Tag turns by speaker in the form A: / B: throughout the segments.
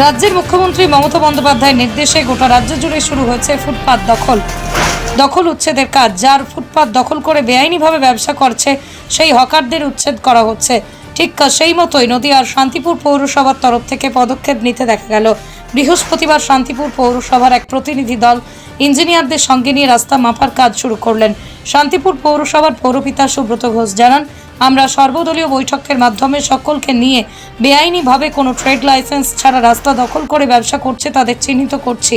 A: রাজ্যের মুখ্যমন্ত্রী মমতা বন্দ্যোপাধ্যায়ের নির্দেশে গোটা রাজ্য জুড়ে শুরু হয়েছে ফুটপাত দখল। দখল উচ্ছেদের কাজ, যার ফুটপাত দখল করে বেআইনিভাবে ব্যবসা করছে, সেই হকারদের উচ্ছেদ করা হচ্ছে। ঠিক সেই মতোই নদীয়ার শান্তিপুর পৌরসভার তরফ থেকে পদক্ষেপ নিতে দেখা গেল। বৃহস্পতিবার শান্তিপুর পৌরসভার এক প্রতিনিধি দল ইঞ্জিনিয়ারদের সঙ্গে নিয়ে রাস্তা মাপার কাজ শুরু করলেন। শান্তিপুর পৌরসভার পৌরপিতা সুব্রত ঘোষ জানান, আমরা সর্বদলীয় বৈঠকের মাধ্যমে সকলকে নিয়ে বেআইনিভাবে কোনো ট্রেড লাইসেন্স ছাড়া রাস্তা দখল করে ব্যবসা করছে, তাদের চিহ্নিত করছি।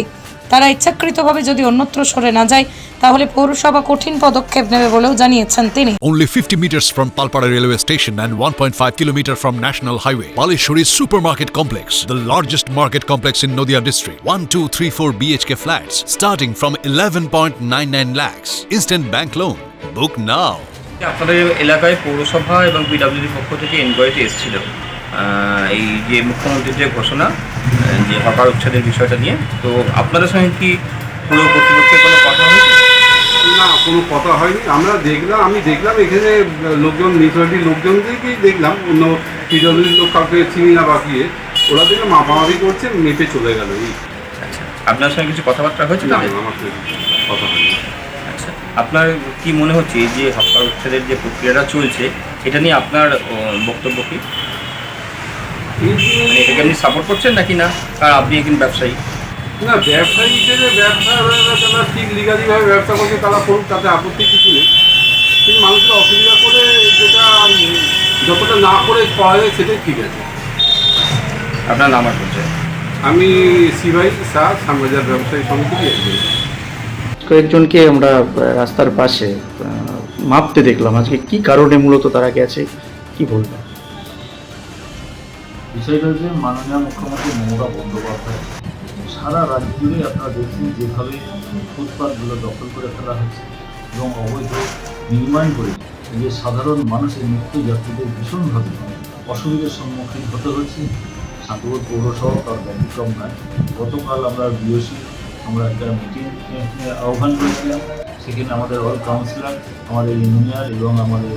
A: তারা ইচ্ছাকৃতভাবে যদি অন্যত্র সরে না যায় তাহলে পৌরসভা কঠিন পদক্ষেপ নেবে বলেও জানিয়েছেন তিনি
B: Only 50 meters from Palpara railway station and 1.5 kilometer from National Highway. Palishuri Supermarket Complex, the largest market complex in Noida district. 1, 2, 3, 4 BHK flats starting from 11.99 lakhs. Instant bank loan. Book now.
C: আপনাদের এলাকায় পৌরসভা এবং পিডব্লিউডির পক্ষ থেকে এনকোয়ারিটি এসেছিল এই যে মুখ্যমন্ত্রীর যে ঘোষণা যে হকার উচ্ছেদের বিষয়টা নিয়ে তো আপনাদের সঙ্গে কি পুরো কর্তৃপক্ষের কোনো কথা হয়েছে?
D: না কোনো কথা হয়নি। আমরা দেখলাম আমি দেখলাম এখানে লোকজন মিউনিসিপ্যালিটির লোকজনদেরকেই দেখলাম অন্য পিডব্লিউডির লোক কাউকে চিনি না বাকিয়ে ওরা দেখে মাপামাপি করছে মেপে চলে গেল এই।
C: আচ্ছা আপনার সঙ্গে কিছু কথাবার্তা হয়েছে
D: না আমার কথা হয়নি।
C: আচ্ছা আপনার কি মনে হচ্ছে এই যে হকার উচ্ছেদের যে প্রক্রিয়াটা চলছে এটা নিয়ে আপনার বক্তব্য কি? মানে এটাকে আপনি সাপোর্ট করছেন নাকি না? আর আপনি একজন ব্যবসায়ী?
D: না ব্যবসায়ী হিসেবে ব্যবসা তারা ঠিক লিগালিভাবে ব্যবসা করছে তারা করুক তাতে আপত্তি কিছু নেই। কিন্তু মানুষের অসুবিধা করে যেটা যতটা না করে পাওয়া যায় সেটাই ঠিক আছে।
C: আপনার নাম আর পরিচয়?
D: আমি সিবাই শাহ সামবাজার ব্যবসায়ী সমিতির একজন
E: কয়েকজনকে আমরা রাস্তার পাশে মাপতে দেখলাম। আজকে কি কারণে মূলত তারা গেছে কি বলবেন?
F: বিষয়টা হচ্ছে মাননীয় মুখ্যমন্ত্রী মমতা বন্দ্যোপাধ্যায় সারা রাজ্য জুড়ে আপনারা দেখছেন যেভাবে ফুটপাথগুলো দখল করে ফেলা হয়েছে এবং অবৈধ নির্মাণ করে যে সাধারণ মানুষের নিত্য যাত্রীদের ভীষণভাবে অসুবিধার সম্মুখীন হতে হচ্ছে। শান্তিপুর পৌরসভা তার ব্যতিক্রম নয়। গতকাল আমরা বিওসি আমরা একটা মিটিং আহ্বান করেছিলাম। সেখানে আমাদের অল কাউন্সিলর আমাদের ইঞ্জিনিয়ার এবং আমাদের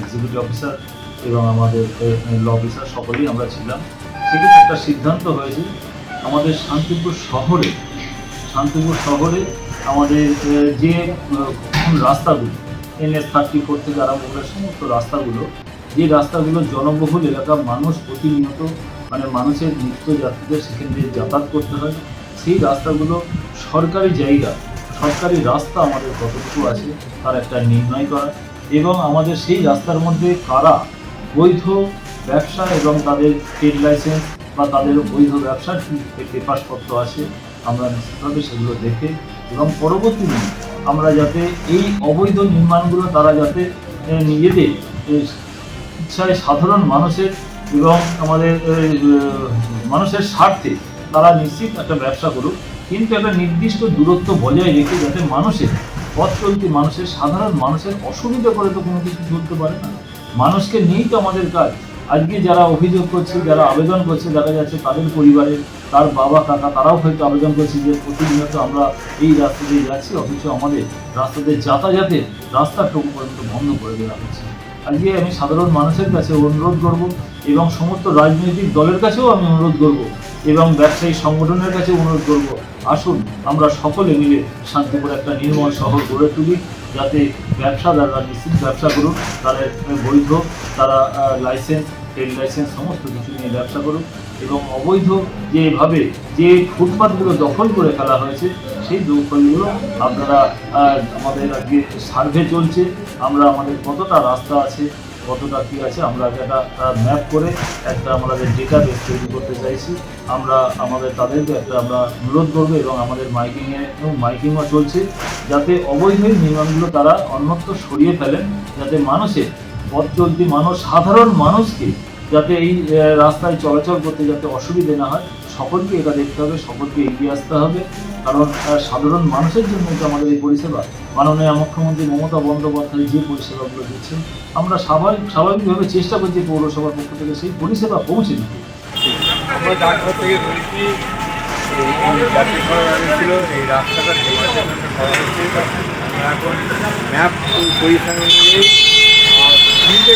F: এক্সিকিউটিভ অফিসার এবং আমাদের ল অফিসার সকলেই আমরা ছিলাম। সেখানে একটা সিদ্ধান্ত হয়েছে, আমাদের শান্তিপুর শহরে শান্তিপুর শহরে আমাদের যে রাস্তাগুলো এনএস থার্টি ফোর থেকে আরম্ভ করে সমস্ত রাস্তাগুলো, যে রাস্তাগুলো জনবহুল এলাকার মানুষ প্রতিনিয়ত মানে মানুষের নিত্য যাত্রীদের সেখান দিয়ে যাতায়াত করতে হয়, সেই রাস্তাগুলো সরকারি জায়গা, সরকারি রাস্তা আমাদের কতটুকু আছে, তার একটা নির্ণয় করা। এবং আমাদের সেই রাস্তার মধ্যে কারা বৈধ ব্যবসা এবং তাদের ট্রেড লাইসেন্স বা তাদের বৈধ ব্যবসার পেপারপত্র আছে আমরা নিশ্চিতভাবে সেগুলো দেখে এবং পরবর্তী আমরা যাতে এই অবৈধ নির্মাণগুলো তারা যাতে নিজেদের ইচ্ছায় সাধারণ মানুষের এবং আমাদের মানুষের স্বার্থে তারা নিশ্চিত একটা ব্যবসা করুক। কিন্তু একটা নির্দিষ্ট দূরত্ব বজায় রেখে যাতে মানুষের পথ চলতি মানুষের, সাধারণ মানুষের অসুবিধা করে তো কোনো কিছু চলতে পারে না। মানুষকে নিয়েই তো আমাদের কাজ। আজকে যারা অভিযোগ করছে, যারা আবেদন করছে দেখা যাচ্ছে তাদের পরিবারের তার বাবা, কাকা, তারাও হয়তো আবেদন করছে যে প্রতিনিয়ত আমরা এই রাস্তা দিয়ে যাচ্ছি, অথচ আমাদের রাস্তাতে যাতায়াতের রাস্তাটুকু পর্যন্ত বন্ধ করে দেওয়া হচ্ছে। আজকে আমি সাধারণ মানুষের কাছে অনুরোধ করব এবং সমস্ত রাজনৈতিক দলের কাছেও আমি অনুরোধ করব এবং ব্যবসায়ী সংগঠনের কাছে অনুরোধ করব, আসুন আমরা সকলে মিলে শান্তিপুর একটা নির্মল শহর গড়ে তুলি। যাতে ব্যবসাদাররা নিশ্চিত ব্যবসা করুক, তাদের বৈধ, তারা লাইসেন্স ট্রেড লাইসেন্স সমস্ত কিছু নিয়ে ব্যবসা করুক এবং অবৈধ যেভাবে যে ফুটপাথগুলো দখল করে ফেলা হয়েছে, সেই দখলগুলো আপনারা আমাদের আজকে সার্ভে চলছে। আমরা আমাদের কতটা রাস্তা আছে কতটা কী আছে, আমরা একটা ম্যাপ করে একটা আমাদের ডেটা বেস তৈরি করতে চাইছি। আমরা আমাদের তাদেরকে একটা আমরা অনুরোধ করব এবং আমাদের মাইকিংয়ে মাইকিংও চলছে, যাতে অবৈধ নির্মাণগুলো তারা অন্যত্র সরিয়ে ফেলেন, যাতে মানুষের পথ চলতি মানুষ, সাধারণ মানুষকে যাতে এই রাস্তায় চলাচল করতে যাতে অসুবিধে না হয়। সকলকে এটা দেখতে হবে, সকলকে এগিয়ে আসতে হবে। কারণ সাধারণ মানুষের জন্য তো আমাদের এই পরিষেবা, মাননীয় মুখ্যমন্ত্রী মমতা বন্দ্যোপাধ্যায় যে পরিষেবাগুলো দিচ্ছেন, আমরা স্বাভাবিক, স্বাভাবিকভাবে চেষ্টা করছি পৌরসভার পক্ষ থেকে সেই পরিষেবা পৌঁছে দিতে।
G: আমরা ডাকঘর থেকে এখন ম্যাপ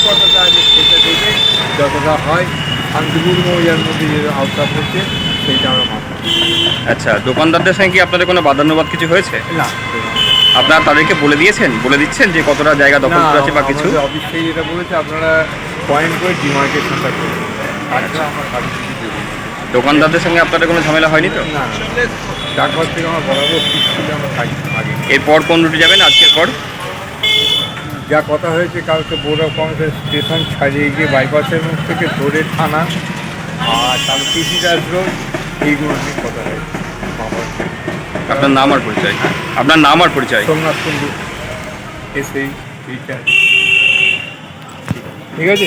G: কতটা আছে সেটা দেখে যতটা হয় শান্তিপূর্ণ ইয়ার মধ্যে যে আওতা পড়ছে সেইটা আমরা মাথায়
C: আচ্ছা দোকানদারদের সঙ্গে কি আপনাদের কোনো বাদানুবাদ কিছু হয়েছে?
G: না।
C: আপনারা তাদেরকে বলে দিয়েছেন? বলে দিচ্ছেন যে কতটা জায়গা দখল করে আছে বা কিছু?
G: অফিস থেকে যেটা বলেছে আপনারা পয়েন্ট করে ডিমার্কেশনটা করুন। তাছাড়া আমার কাছে
C: দোকানদারদের সঙ্গে আপনাদের কোনো ঝামেলা হয়নি তো?
G: ডাকঘর থেকে আমার বরাবর
C: এরপর কোন রুটে যাবেন আজকের পর?
G: যা কথা হয়েছে কালকে বোর্ড অফ কমার্সের স্টেশন ছাড়িয়ে গিয়ে বাইপাসের মুখ থেকে ধরে থানা আর তার কৃষিরাজ রোড এইগুলো নিয়ে কথা
C: আপনার নাম আর পরিচয়? আপনার নাম আর পরিচয়?
G: সোমনাথ কুণ্ডু এসেই ঠিক আছে?